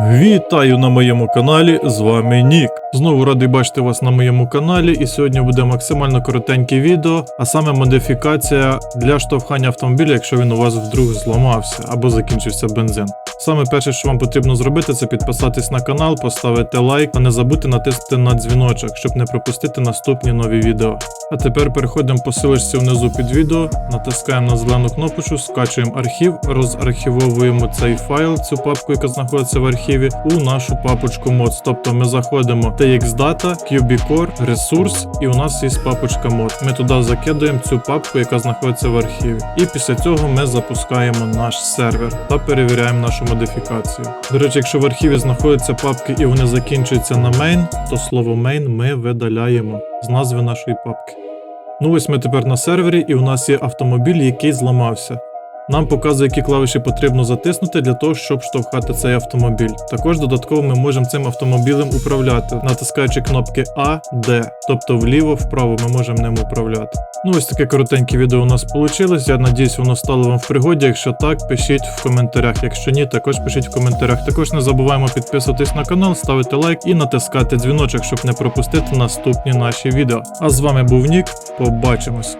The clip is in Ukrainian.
Вітаю на моєму каналі, з вами Нік. Знову радий бачити вас на моєму каналі, і сьогодні буде максимально коротеньке відео, а саме модифікація для штовхання автомобіля, якщо він у вас вдруг зламався або закінчився бензин. Саме перше, що вам потрібно зробити, це підписатись на канал, поставити лайк та не забудьте натиснути на дзвіночок, щоб не пропустити наступні нові відео. А тепер переходимо по силочці внизу під відео, натискаємо на зелену кнопочку, скачуємо архів, розархівовуємо цей файл, цю папку, яка знаходиться в архіві, у нашу папочку mods. Тобто ми заходимо TXData, QBCore, ресурс, і у нас є папочка mod. Ми туди закидуємо цю папку, яка знаходиться в архіві. І після цього ми запускаємо наш сервер та перевіряємо нашу модифікацію. До речі, якщо в архіві знаходяться папки і вони закінчуються на main, то слово main ми видаляємо з назви нашої папки. Ну ось ми тепер на сервері, і у нас є автомобіль, який зламався. Нам показує, які клавіші потрібно затиснути для того, щоб штовхати цей автомобіль. Також додатково ми можемо цим автомобілем управляти, натискаючи кнопки А, Д, тобто вліво, вправо ми можемо ним управляти. Ну ось таке коротеньке відео у нас вийшло. Я надіюсь, воно стало вам в пригоді. Якщо так, пишіть в коментарях. Якщо ні, також пишіть в коментарях. Також не забуваємо підписуватись на канал, ставити лайк і натискати дзвіночок, щоб не пропустити наступні наші відео. А з вами був Нік. Побачимось.